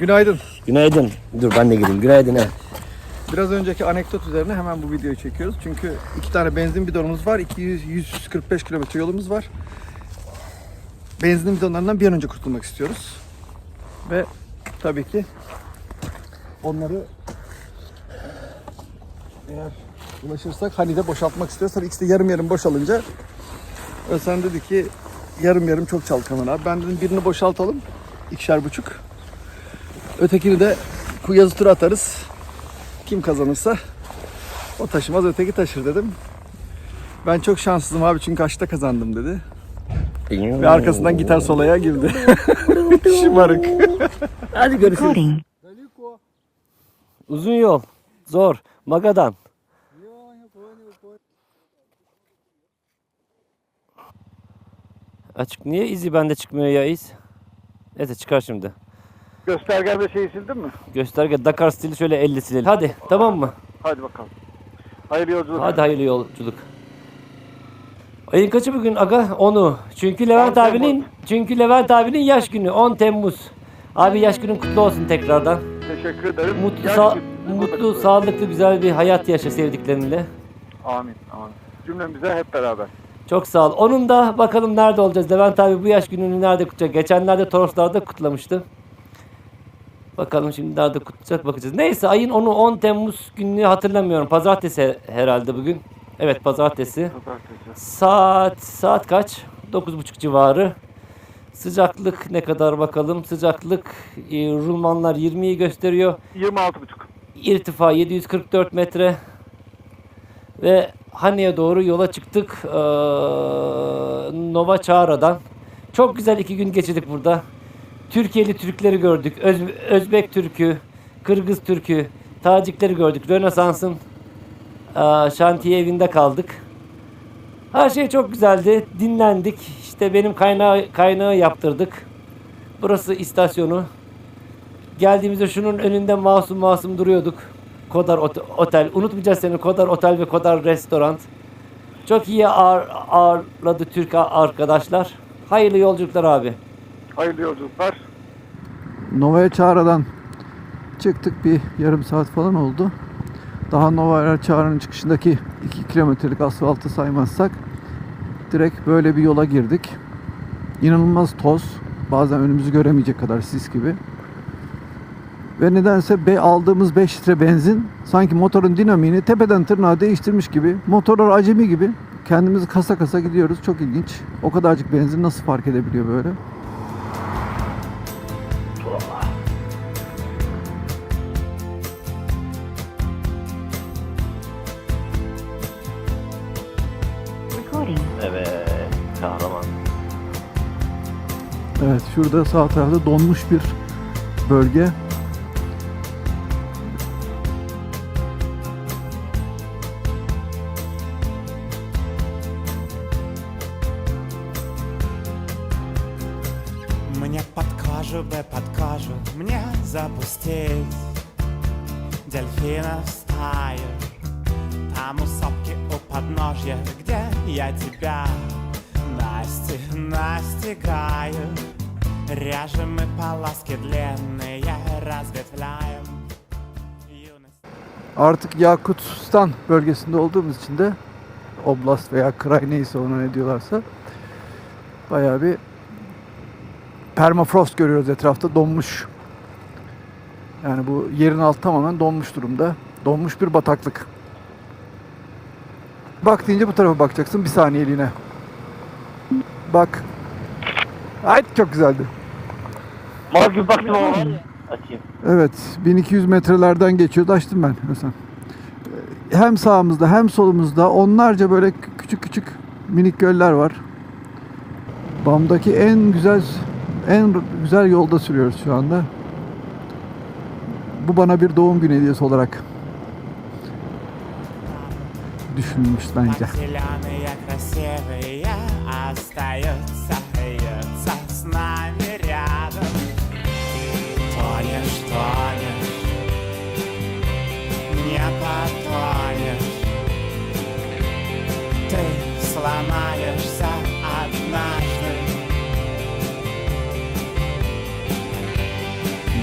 Günaydın. Günaydın. Dur ben de gireyim. Günaydın he. Biraz önceki anekdot üzerine hemen bu videoyu çekiyoruz. Çünkü iki tane benzin bidonumuz var. 200 145 kilometre yolumuz var. Benzin bidonlarından bir an önce kurtulmak istiyoruz. Ve tabii ki onları eğer ulaşırsak hani de boşaltmak istiyoruz. Tabii ikisi de yarım yarım boşalınca Özlem dedi ki yarım yarım çok çalkanır abi. Ben dedim birini boşaltalım. ikişer buçuk. Ötekini de yazı tura atarız. Kim kazanırsa o taşımaz öteki taşır dedim. Ben çok şanssızım abi çünkü kaçta kazandım dedi. Ve arkasından gitar solaya girdi. Şımarık. Hadi görüşürüz. Uzun yol. Zor. Magadan. Açık. Niye izi bende çıkmıyor ya iz? Neyse çıkar şimdi. Göstergemde şeyi sildin mi? Gösterge Dakar stili şöyle 50 silelim. Hadi tamam mı? Hadi bakalım. Hayırlı yolculuk. Hadi hayırlı yolculuk. Ayın kaçı bugün aga? 10'u. Çünkü Levent 10 abinin çünkü Levent abinin yaş günü 10 Temmuz. Abi yaş günün kutlu olsun tekrardan. Teşekkür ederim. Mutlu, Yaş sa- günü. mutlu, sağlıklı, güzel bir hayat yaşa sevdiklerinle. Amin. Amin. Cümlemize hep beraber. Çok sağ ol. Onun da bakalım nerede olacağız. Levent abi bu yaş gününü nerede kutlayacak? Geçenlerde Toroslar'da kutlamıştı. Bakalım şimdi nerede kutlayacak bakacağız. Neyse ayın 10'u 10 Temmuz gününü hatırlamıyorum. Pazartesi herhalde bugün. Evet pazartesi. Pazartesi. Saat saat kaç? 9.30 civarı. Sıcaklık ne kadar bakalım. Sıcaklık e, rulmanlar 20'yi gösteriyor. 26,5. İrtifa 744 metre. Ve Hani'ye doğru yola çıktık. Ee, Nova Çağra'dan. Çok güzel iki gün geçirdik burada. Türkiye'li Türkleri gördük. Öz- Özbek Türk'ü, Kırgız Türk'ü, Tacikleri gördük. Rönesans'ın ee, şantiye evinde kaldık. Her şey çok güzeldi. Dinlendik. İşte benim kaynağı, kaynağı yaptırdık. Burası istasyonu. Geldiğimizde şunun önünde masum masum duruyorduk. Kodar Ot- Otel. Unutmayacağız seni. Kodar Otel ve Kodar Restoran. Çok iyi ağır, ağırladı Türk arkadaşlar. Hayırlı yolculuklar abi. Hayırlı yolculuklar. Nova'ya Çağrı'dan çıktık bir yarım saat falan oldu. Daha Nova'ya Çağrı'nın çıkışındaki 2 kilometrelik asfaltı saymazsak direkt böyle bir yola girdik. İnanılmaz toz. Bazen önümüzü göremeyecek kadar sis gibi. Ve nedense be aldığımız 5 litre benzin sanki motorun dinamiğini tepeden tırnağa değiştirmiş gibi. Motorlar acemi gibi. Kendimizi kasa kasa gidiyoruz. Çok ilginç. O kadarcık benzin nasıl fark edebiliyor böyle? Evet şurada sağ tarafta donmuş bir bölge. Ряжем мы полоски длинные Разветвляем Юность Artık Yakutistan bölgesinde olduğumuz için de Oblast veya Kray neyse ona ne diyorlarsa bayağı bir permafrost görüyoruz etrafta donmuş. Yani bu yerin altı tamamen donmuş durumda. Donmuş bir bataklık. Bak deyince bu tarafa bakacaksın bir saniyeliğine. Bak. Ay çok güzeldi. Mal gibi baktım ama. Açayım. Evet, 1200 metrelerden geçiyordu. Açtım ben mesela. Hem sağımızda hem solumuzda onlarca böyle kü- küçük küçük minik göller var. Bam'daki en güzel en güzel yolda sürüyoruz şu anda. Bu bana bir doğum günü hediyesi olarak düşünülmüş bence. Так зеленые, красивые Остаются, остаются с нами потонет, не потонет. Ты сломаешься однажды.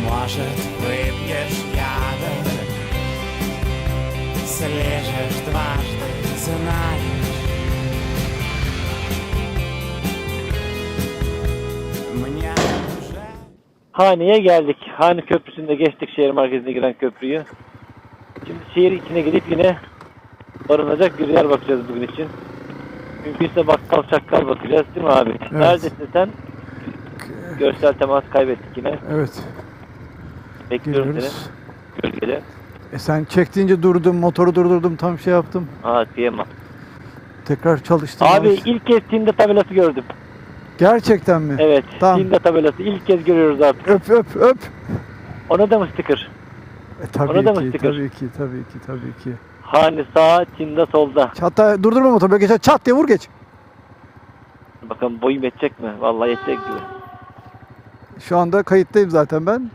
Может, выпьешь яда, слежешь дважды, знай. Hane'ye geldik. Hane Köprüsü'nde geçtik şehir merkezine giren köprüyü. Şimdi şehir içine gidip yine barınacak bir yer bakacağız bugün için. Mümkünse bakkal çakkal bakacağız değil mi abi? Neredesin sen? Görsel temas kaybettik yine. Evet. Bekliyorum Geliyoruz. seni gölgede. E sen çektiğince durdum, motoru durdurdum, tam şey yaptım. Aa diyemem. Tekrar çalıştım. Abi ilk kez Tinder tabelası gördüm. Gerçekten mi? Evet. Tamam. Tinder tabelası ilk kez görüyoruz artık. Öp öp öp. Ona da mı sticker? E, tabii Ona da mı sticker? tabii ki, tabii ki, tabii ki. Hane sağ, Tinder solda. Çata durdurma motoru, geçer çat diye vur geç. Bakalım boyum yetecek mi? Vallahi yetecek gibi. Şu anda kayıttayım zaten ben.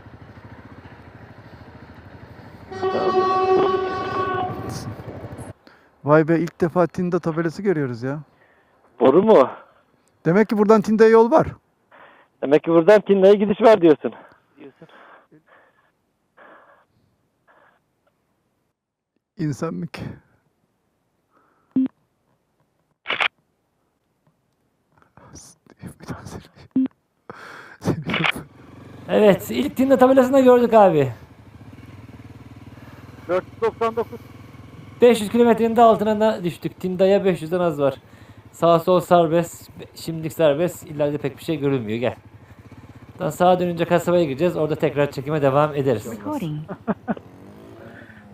Vay be ilk defa Tinda tabelası görüyoruz ya. Boru mu? Demek ki buradan Tinda'ya yol var. Demek ki buradan Tinder'e gidiş var diyorsun. Diyorsun. İnsanlık. Evet, ilk Tinder tabelasında gördük abi. 499. 500 kilometrenin de altına düştük. Tinda'ya 500'den az var. Sağ sol serbest, şimdilik serbest. İleride pek bir şey görünmüyor. Gel. Daha sağa dönünce kasabaya gireceğiz. Orada tekrar çekime devam ederiz.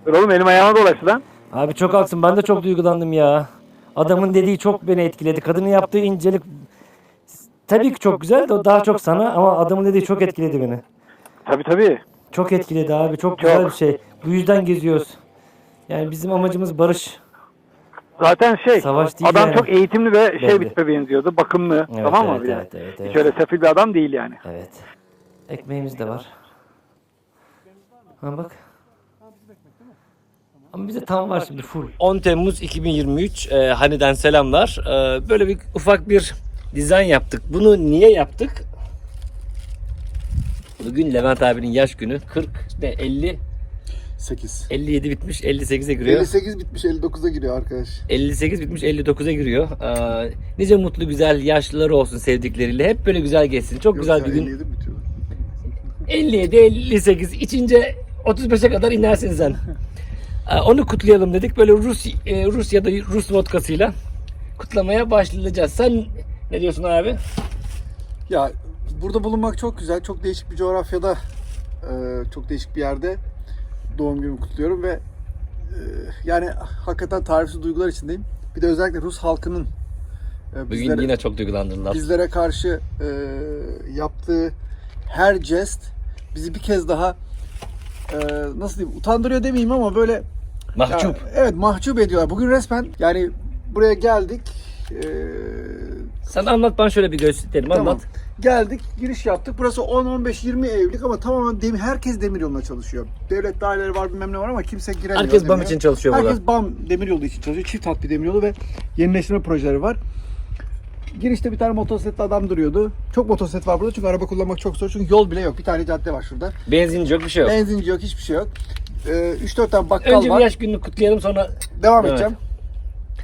Dur oğlum elim ayağıma dolaştı lan. Abi çok haklısın. Ben de çok duygulandım ya. Adamın dediği çok beni etkiledi. Kadının yaptığı incelik tabii ki çok güzel de o daha çok sana ama adamın dediği çok etkiledi beni. Tabii tabii. Çok etkiledi abi. Çok güzel bir şey. Bu yüzden geziyoruz. Yani bizim amacımız barış. Zaten şey Savaş değil adam yani. çok eğitimli ve şey Belli. bir tipe benziyordu. Bakımlı. Evet, tamam mı evet, abi? yani? evet, evet, Hiç evet. öyle sefil bir adam değil yani. Evet. Ekmeğimiz de var. Ha bak. Ama bize tam var şimdi full. 10 Temmuz 2023 e, Hani'den selamlar. E, böyle bir ufak bir dizayn yaptık. Bunu niye yaptık? Bugün Levent abinin yaş günü. 40 ne 50 8. 57 bitmiş 58'e giriyor. 58 bitmiş 59'a giriyor arkadaş. 58 bitmiş 59'a giriyor. Ee, nice mutlu güzel yaşlıları olsun sevdikleriyle. Hep böyle güzel geçsin. Çok güzel bir gün. 57 bitiyor. 57, 58 içince 35'e kadar inersin sen. Ee, Onu kutlayalım dedik. Böyle Rus e, Rusya'da Rus vodkasıyla kutlamaya başlayacağız. Sen ne diyorsun abi? Ya burada bulunmak çok güzel. Çok değişik bir coğrafyada, e, çok değişik bir yerde doğum günümü kutluyorum ve e, yani hakikaten tarifsiz duygular içindeyim. Bir de özellikle Rus halkının e, Bugün bizlere, yine çok duygulandırdılar. bizlere karşı e, yaptığı her jest bizi bir kez daha e, nasıl diyeyim utandırıyor demeyeyim ama böyle Mahcup. ya, evet mahcup ediyorlar. Bugün resmen yani buraya geldik. e, Sen anlat ben şöyle bir gösterelim Tamam. anlat. Geldik, giriş yaptık. Burası 10, 15, 20 evlilik ama tamamen demir, herkes demir yoluna çalışıyor. Devlet daireleri var bilmem ne var ama kimse giremiyor. Herkes BAM için çalışıyor burada. Herkes BAM demir yolu için çalışıyor. Çift hat bir demir yolu ve yenileştirme projeleri var. Girişte bir tane motosikletli adam duruyordu. Çok motosiklet var burada çünkü araba kullanmak çok zor. Çünkü yol bile yok. Bir tane cadde var şurada. Benzinci yok bir şey yok. Benzinci yok, hiçbir şey yok. Ee, 3-4 tane bakkal Önce bir var. yaş gününü kutlayalım sonra Devam Evet. edeceğim.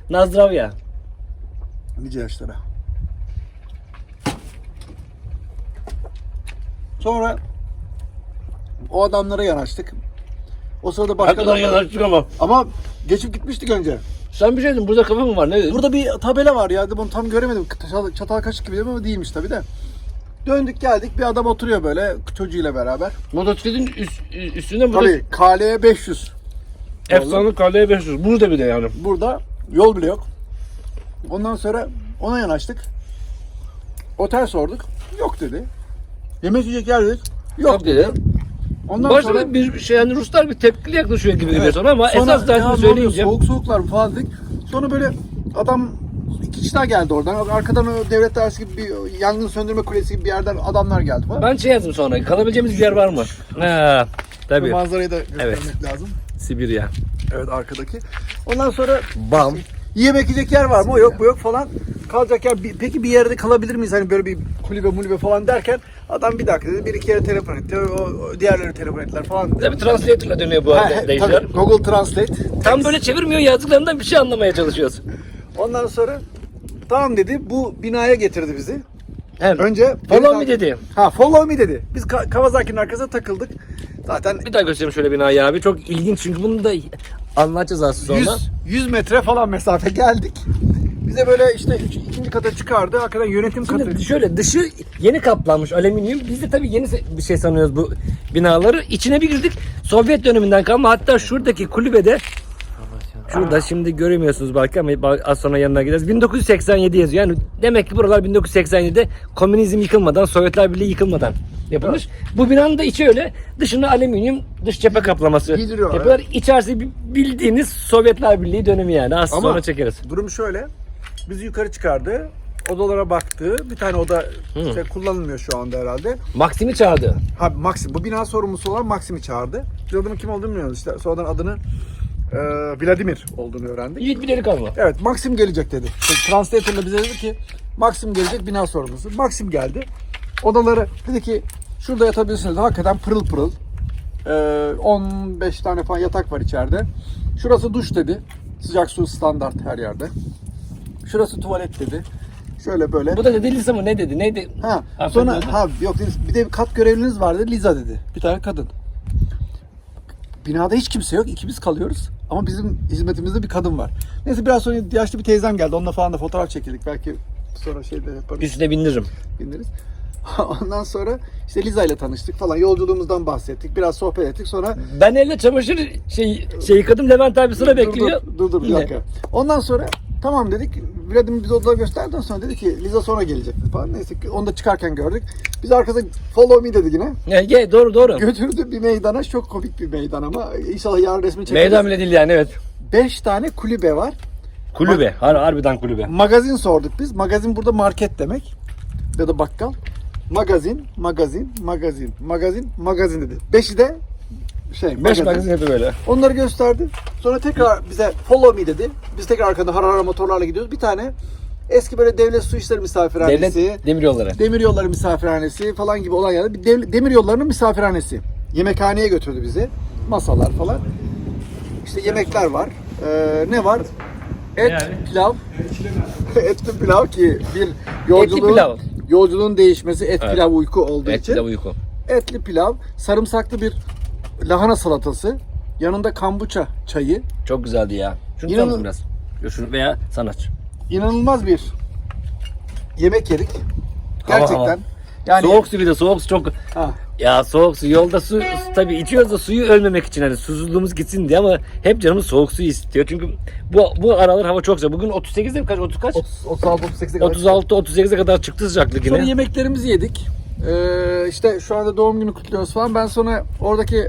Nazdravya. Nice yaşlara. Sonra o adamlara yanaştık. O sırada başka Hakikaten adamlar... yanaştık ama. Ama geçip gitmiştik önce. Sen bir şey dedin burada kafa mı var ne dedin? Burada bir tabela var ya. Bunu tam göremedim. Çatal, çatal kaşık gibi ama değilmiş tabii de. Döndük geldik. Bir adam oturuyor böyle çocuğuyla beraber. Motosikletin üst, üstünde Tabii KL'ye 500. efsane kaleye 500. Burada bir de yani. Burada yol bile yok. Ondan sonra ona yanaştık. Otel sorduk. Yok dedi. Yemek yiyecek yer. Yok, Yok dedi. Ondan Başta sonra bir şey yani Ruslar bir tepkili yaklaşıyor gibi geliyor sonra ama Sonra, esas ya dersini ne söyleyince oluyor, soğuk soğuklar falan dedik. Sonra böyle adam iki kişi daha geldi oradan. Arkadan o devlet dairesi gibi bir yangın söndürme kulesi gibi bir yerden adamlar geldi falan. ben şey yazdım sonra kalabileceğimiz bir yer var mı? Ha, Bu tabii. manzarayı da göstermek Evet. lazım. Sibirya. Evet arkadaki. Ondan sonra Bam. Yemek yiyecek yer var mı? O yok bu yok falan. Kalacak yer. Peki bir yerde kalabilir miyiz? Hani böyle bir kulübe mulübe falan derken adam bir dakika dedi. Bir iki yere telefon etti. O, o diğerleri telefon ettiler falan. Tabii translator'la dönüyor bu arada he, tabii, Google Translate. Tam böyle çevirmiyor yazdıklarından bir şey anlamaya çalışıyoruz. Ondan sonra tamam dedi. Bu binaya getirdi bizi. Hem Önce Follow me dedi. Ha follow me dedi. Biz Ka- Kawasaki'nin arkasına takıldık. Zaten Bir daha göstereyim şöyle binayı abi. Çok ilginç çünkü bunu da anlatacağız az sonra. 100, 100 metre falan mesafe geldik. Bize böyle işte üç- ikinci kata çıkardı. Hakikaten yönetim katı. Şimdi şöyle dışı yeni kaplanmış alüminyum. Biz de tabii yeni bir şey sanıyoruz bu binaları. İçine bir girdik. Sovyet döneminden kalma. Hatta şuradaki kulübede Şurada şimdi göremiyorsunuz belki ama az sonra yanına gideriz. 1987 yazıyor. Yani demek ki buralar 1987'de komünizm yıkılmadan, Sovyetler Birliği yıkılmadan yapılmış. Bu binanın da içi öyle. Dışını alüminyum, dış cephe kaplaması Giydiriyorlar, yapıyorlar. İçerisi bi- bildiğiniz Sovyetler Birliği dönemi yani. Az Ama- sonra çekeriz. Durum şöyle. Bizi yukarı çıkardı. Odalara baktı. Bir tane oda şey, kullanılmıyor şu anda herhalde. Maxim'i çağırdı. Ha Maxim. Bu bina sorumlusu olan Maxim'i çağırdı. Biz adamın kim olduğunu bilmiyoruz. İşte sonradan adını e, Vladimir olduğunu öğrendik. Yiğit bir delikanlı. Evet Maxim gelecek dedi. İşte Translator'la bize dedi ki Maxim gelecek bina sorumlusu. Maxim geldi. Odaları dedi ki şurada yatabilirsiniz. Hakikaten pırıl pırıl. Ee, 15 tane falan yatak var içeride. Şurası duş dedi. Sıcak su standart her yerde. Şurası tuvalet dedi. Şöyle böyle. Bu da dedi Lisa mı ne dedi? Neydi? Ha, Ha, sonra dedi. ha yok dedi, bir de kat görevliniz var dedi. Liza dedi. Bir tane kadın. Binada hiç kimse yok. ikimiz kalıyoruz. Ama bizim hizmetimizde bir kadın var. Neyse biraz sonra yaşlı bir teyzem geldi. Onunla falan da fotoğraf çekildik. Belki sonra şeyde yaparız. Üstüne bindiririm. bindiririz. Ondan sonra işte Liza ile tanıştık falan. Yolculuğumuzdan bahsettik. Biraz sohbet ettik. Sonra Ben elle çamaşır şey, şey yıkadım. Levent abi sıra bekliyor. Dur dur, dur, dur bir dakika. Ondan sonra tamam dedik. Vladimir bize odaları gösterdikten sonra dedi ki Liza sonra gelecek falan. Neyse ki onu da çıkarken gördük. Biz arkada follow me dedi yine. Ya, ye, doğru doğru. Götürdü bir meydana. Çok komik bir meydan ama inşallah yarın resmi çekeriz. Meydan bile değil yani evet. Beş tane kulübe var. Kulübe. Har harbiden kulübe. Magazin sorduk biz. Magazin burada market demek. Ya da bakkal. Magazin, magazin, magazin, magazin, magazin dedi. Beşi de şey, Beş magazin hep böyle. Onları gösterdi. Sonra tekrar bize follow me dedi. Biz tekrar arkada harara motorlarla gidiyoruz. Bir tane eski böyle devlet su işleri misafirhanesi, Devlet demir yolları. demir yolları misafirhanesi falan gibi olan yerde bir demir yollarının misafirhanesi. Yemekhaneye götürdü bizi. Masalar falan. İşte yemekler var. Ee, ne var? Et, Yani? pilav. Etli pilav ki bir yolculuğun, pilav. yolculuğun değişmesi et Evet. pilav uyku olduğu Evet için bir de uyku. etli pilav, sarımsaklı bir lahana salatası, yanında kombuça çayı, Çok güzeldi ya. Şunu İnanın- biraz. Şunu veya sanatçı. inanılmaz bir yemek yedik. Gerçekten. ama. Yani Soğuk su bir de soğuk su çok... Ha, Ya soğuk su yolda su tabii içiyoruz da suyu ölmemek için hani susuzluğumuz gitsin diye ama hep canımız soğuk su istiyor. Çünkü bu bu aralar hava çok sıcak. Bugün 38'de mi kaç? 30 kaç? 36 38'e kadar. 36 38'e kadar çıktı sıcaklık Sonra yine. yemeklerimizi yedik. Ee, işte şu anda doğum günü kutluyoruz falan. Ben sonra oradaki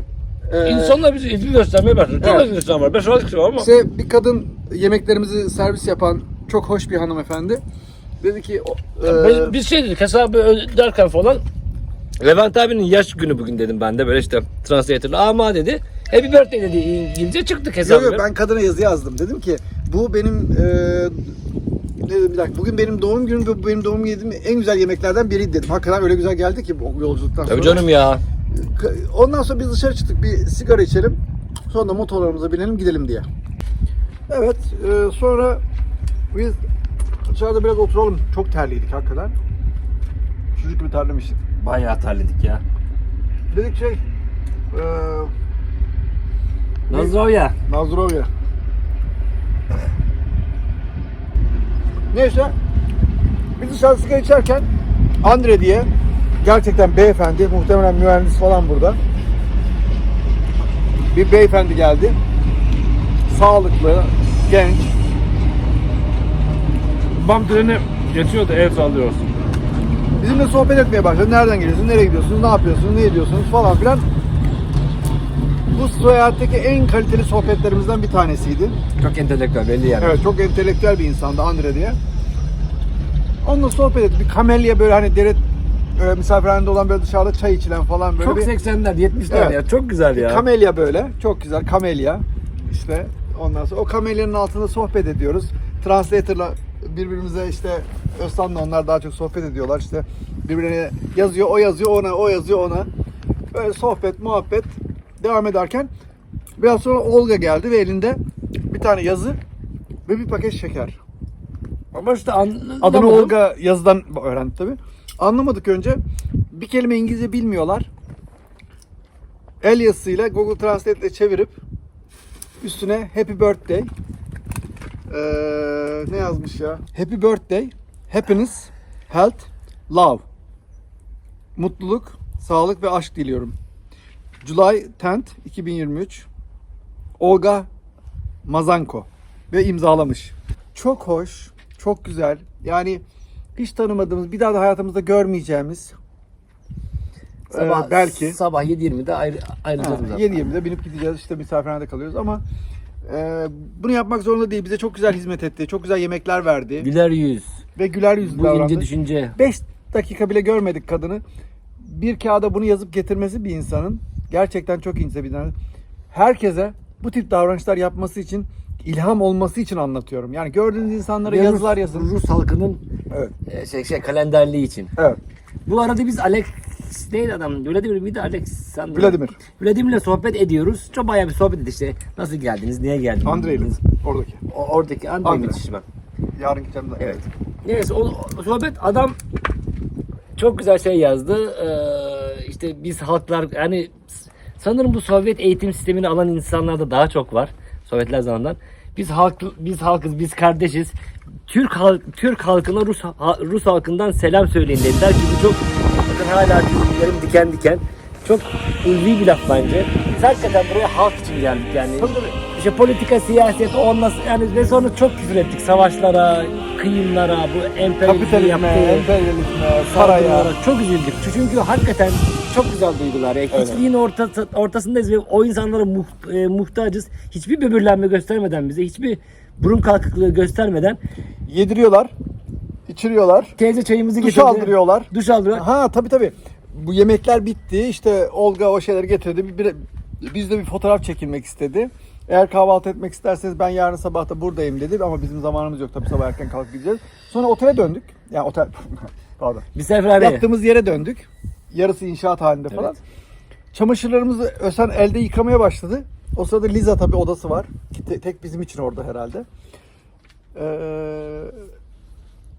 e, İnsanlar bize ilgi göstermeye başladı. Çok Evet. az insan var. 5-6 kişi var ama. işte bir kadın yemeklerimizi servis yapan çok hoş bir hanımefendi. Dedi ki e, Biz, biz şey dedik hesabı öderken falan Levent abinin yaş günü bugün dedim ben de böyle işte translator'la ama dedi happy birthday dedi İngilizce çıktık hesabı. Yok yok ben kadına yazı yazdım. Dedim ki bu benim e, ne dedim bir dakika. Bugün benim doğum günüm ve bu benim doğum günüm en güzel yemeklerden biriydi dedim. Hakikaten öyle güzel geldi ki bu yolculuktan sonra. Tabii canım ya. Ondan sonra biz dışarı çıktık bir sigara içelim. Sonra da motorlarımıza binelim gidelim diye. Evet e, sonra biz dışarıda biraz oturalım. Çok terliydik hakikaten. Çocuk gibi terlemiştik. Bayağı terledik ya. Dedik şey e, Nazdrovya. Nazdrovya. Neyse. Biz dışarı sigara içerken Andre diye gerçekten beyefendi, muhtemelen mühendis falan burada. Bir beyefendi geldi. Sağlıklı, genç. Bam treni geçiyor da el sallıyorsun. Bizimle sohbet etmeye başladı. Nereden geliyorsunuz, nereye gidiyorsunuz, ne yapıyorsunuz, ne ediyorsunuz falan filan. Bu seyahatteki en kaliteli sohbetlerimizden bir tanesiydi. Çok entelektüel belli yani. Evet çok entelektüel bir insandı Andre diye. Onunla sohbet ettik. Bir kamelya böyle hani devlet e, misafirhanede olan böyle dışarıda çay içilen falan böyle Çok bir 80'ler 70'ler Evet. ya çok güzel ya. kamelya böyle. Çok güzel kamelya. İşte ondan sonra o kamelyanın altında sohbet ediyoruz. translator'la birbirimize işte Özkan'la onlar daha çok sohbet ediyorlar. İşte birbirine yazıyor, o yazıyor ona, o yazıyor ona. Böyle sohbet, muhabbet devam ederken biraz sonra Olga geldi ve elinde bir tane yazı ve bir paket şeker. Ama işte anlamadım. Adını Olga yazıdan öğrendi tabi. Anlamadık önce. Bir kelime İngilizce bilmiyorlar. El yazısıyla Google Translate ile çevirip üstüne Happy Birthday ee, ne yazmış ya? Happy Birthday, Happiness, Health, Love. Mutluluk, sağlık ve aşk diliyorum. July 10th 2023 Olga Mazanko ve imzalamış. Çok hoş, çok güzel. Yani hiç tanımadığımız, bir daha da hayatımızda görmeyeceğimiz Sabah, Ee, belki. Sabah 7.20'de ayrı, ayrılacağız Ha, zaten. 7.20'de binip gideceğiz işte misafirhanede kalıyoruz ama e, bunu yapmak zorunda değil. Bize çok güzel hizmet etti. Çok güzel yemekler verdi. Güler yüz. Ve güler yüzlü Bu davrandı. ince düşünce. 5 dakika bile görmedik kadını. Bir kağıda bunu yazıp getirmesi bir insanın gerçekten çok ince bir insan. Herkese bu tip davranışlar yapması için ilham olması için anlatıyorum. Yani gördüğünüz insanlara Ve yazılar Rus- yazın. Rus halkının Evet. e, şey, şey kalenderliği için. Evet. Bu arada biz Alex neydi adam? Vladimir miydi? Alexander. Vladimir. Vladimir'le sohbet ediyoruz. Çok bayağı bir sohbet ettik işte. Nasıl geldiniz? Niye geldiniz? Andrei oradaki. O, oradaki Andrei Andrei. Mitişman. Yarın gideceğim de. Evet. Neyse o, o sohbet adam çok güzel şey yazdı. Ee, işte biz halklar yani sanırım bu Sovyet eğitim sistemini alan insanlarda daha çok var. Sovyetler zamanından. Biz halk biz halkız, biz kardeşiz. Türk halk Türk halkına Rus ha- Rus halkından selam söyleyin dediler ki bu çok bakın hala tüylerim diken diken. Çok ulvi bir laf bence. Biz hakikaten buraya halk için geldik yani. İşte politika, siyaset, ondan yani ve sonra çok küfür ettik. Savaşlara, kıyımlara, bu emperyalizmin Kapitalizme, yaptığı emperyalizme, saraya. çok üzüldük. Çünkü hakikaten çok güzel duygular. Yani Hiçliğin ortası, ortasındayız ve o insanlara muht- e, muhtacız. Hiçbir böbürlenme göstermeden bize, hiçbir burun kalkıklığı göstermeden Yediriyorlar, içiriyorlar, teyze çayımızı duş getirdi. aldırıyorlar. Duş aldırıyor. Ha tabii tabii. Bu yemekler bitti. İşte Olga o şeyleri getirdi. Bir, biz de bir fotoğraf çekilmek istedi. Eğer kahvaltı etmek isterseniz ben yarın sabah da buradayım dedi. Ama bizim zamanımız yok tabii sabah erken kalkıp gideceğiz. Sonra otele döndük. Yani otel pardon. Misafirhane. Yattığımız yere döndük. Yarısı inşaat halinde falan. Çamaşırlarımızı Ösen elde yıkamaya başladı. O sırada Liza tabii odası var. Te- tek bizim için orada herhalde. Ee,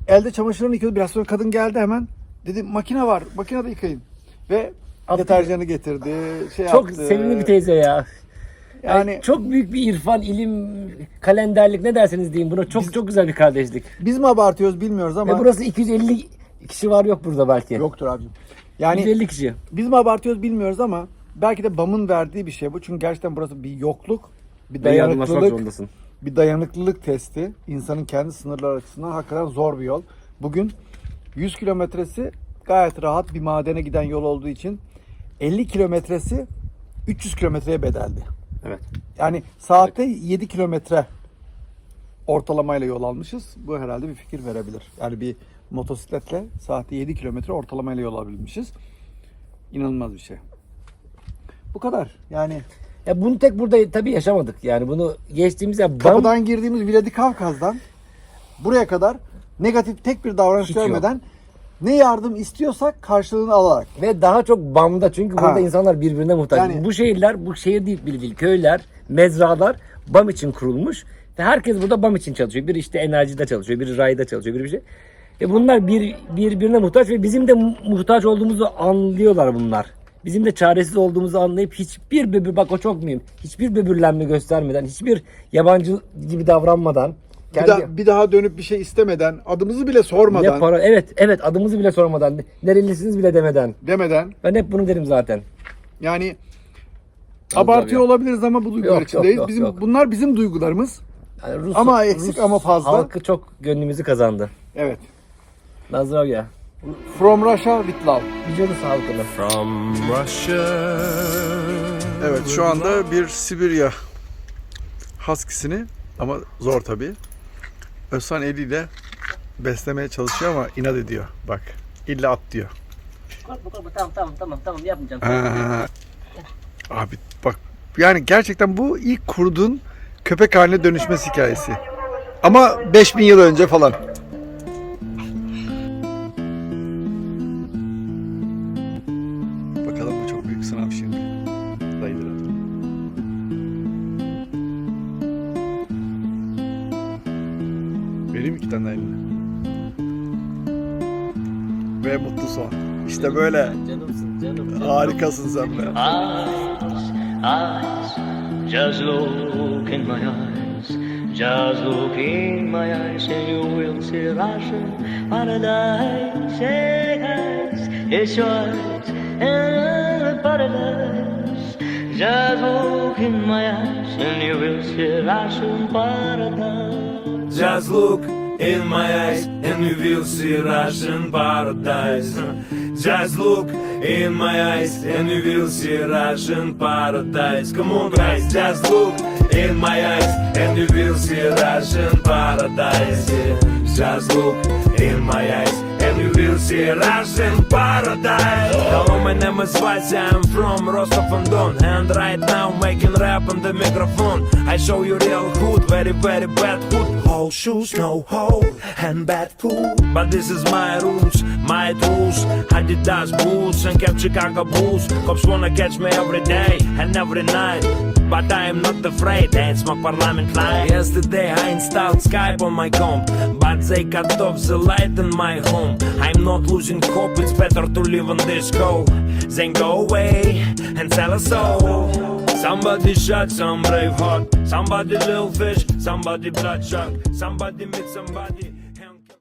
elde çamaşırlarını yıkıyordu. Biraz sonra kadın geldi hemen. Dedi makine var. Makinede yıkayın. Ve Attı. deterjanı getirdi. Şey Çok yaptı. sevimli bir teyze ya. Yani Yani çok büyük bir irfan, ilim, kalenderlik ne derseniz deyin buna çok çok güzel bir kardeşlik. biz mi abartıyoruz bilmiyoruz ama Ve burası 250 kişi var yok burada belki. yoktur abicim. Yani 250 kişi. Biz mi abartıyoruz bilmiyoruz ama belki de BAM'ın verdiği bir şey bu. Çünkü gerçekten burası bir yokluk, bir yardımlaşmak dayanıklılık, zorundasın. bir dayanıklılık testi. İnsanın kendi sınırları açısından hakikaten zor bir yol. Bugün 100 kilometresi gayet rahat bir madene giden yol olduğu için 50 kilometresi 300 kilometreye bedeldi. Evet. Yani saatte 7 kilometre ortalamayla yol almışız. Bu herhalde bir fikir verebilir. Yani bir motosikletle saatte 7 kilometre ortalamayla yol alabilmişiz. İnanılmaz bir şey. Bu kadar. Yani Ya bunu tek burada tabii yaşamadık. Yani bunu geçtiğimiz ya kapıdan girdiğimiz Vladikavkaz'dan buraya kadar negatif tek bir davranış Hiç yok. görmeden ne yardım istiyorsak karşılığını alarak. ve daha çok BAM'da çünkü burada Ha. insanlar birbirine muhtaç. Yani- Bu şehirler, bu şehir değil bile değil, köyler, mezralar BAM için kurulmuş ve herkes burada BAM için çalışıyor. Biri işte enerjide çalışıyor, biri rayda çalışıyor, biri bir şey. Ve bunlar bir birbirine muhtaç ve bizim de mu- muhtaç olduğumuzu anlıyorlar bunlar. Bizim de çaresiz olduğumuzu anlayıp hiçbir böbür bak o çok mühim. Hiçbir böbürlenme göstermeden, hiçbir yabancı gibi davranmadan Bir, kendi daha, bir daha dönüp bir şey istemeden, adımızı bile sormadan, ne para evet evet adımızı bile sormadan, nerelisiniz bile demeden. demeden Ben hep bunu derim zaten. yani abartıyor abi. olabiliriz ama bu duygular Yok, yok, içindeyiz. yok, Bizim yok. bunlar bizim duygularımız. Yani Rus, Ama eksik ama fazla. Halkı çok gönlümüzü kazandı. Evet. Nazdrovya. From Russia with love. Rus halkını. From Russia. Evet şu anda bir Sibirya Husky'sini ama zor tabii. Özhan eliyle beslemeye çalışıyor ama inat ediyor. Bak illa at diyor. Korkma korkma tamam tamam tamam tamam yapmayacağım. Aa, abi bak yani gerçekten bu ilk kurduğun köpek haline dönüşmesi hikayesi. Ama 5000 yıl önce falan. Harikasın sen be. Just look in my eyes. And you will see Russian paradise. Just look in my eyes and you will see Russian paradise. Just look in my eyes and you will see Russian paradise. Just look in my eyes and you will see Russian paradise. Come on, guys, just look in my eyes and you will see Russian paradise. Just look in my eyes and you will see Russian paradise. My name is Vasya, I'm from Rostov-on-Don And right now making rap on the microphone I show you real hood, very very bad hood. Whole shoes, no hole, and bad food. But this is my rules, my tools. Adidas boots and kept Chicago Bulls Cops wanna catch me every day and every night. But I am not afraid, it's my parliament line. Yesterday I installed Skype on my comp But they cut off the light in my home. I'm not losing hope, it's better to live on this go Then go away and sell a soul. Somebody shot some brave heart. Somebody little fish, somebody bloodshot. Somebody meet somebody